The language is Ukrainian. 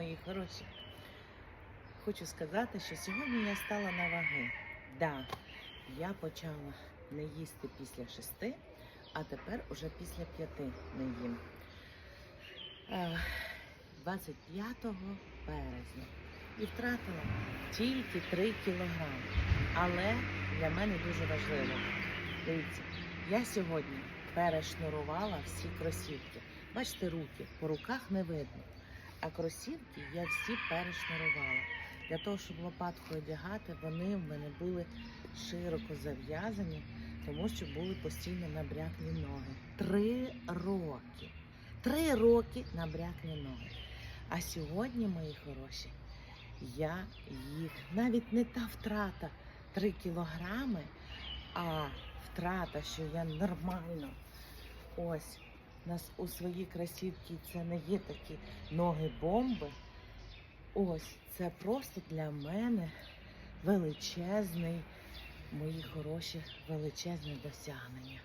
мої хороші. Хочу сказати, що сьогодні я стала на ваги. Да, я почала не їсти після шести, а тепер уже після п'яти не їм. Е, 25 березня. І втратила тільки 3 кілограми. Але для мене дуже важливо. Дивіться, я сьогодні перешнурувала всі кросівки. Бачите, руки, по руках не видно. А кросівки я всі перешнурувала. Для того, щоб лопатку одягати, вони в мене були широко зав'язані, тому що були постійно набряклі ноги. Три роки. Три роки набряклі ноги. А сьогодні, мої хороші, я їх навіть не та втрата 3 кілограми, а втрата, що я нормально ось нас у своїй красівці це не є такі ноги бомби. Ось це просто для мене величезний, мої хороші, величезне досягнення.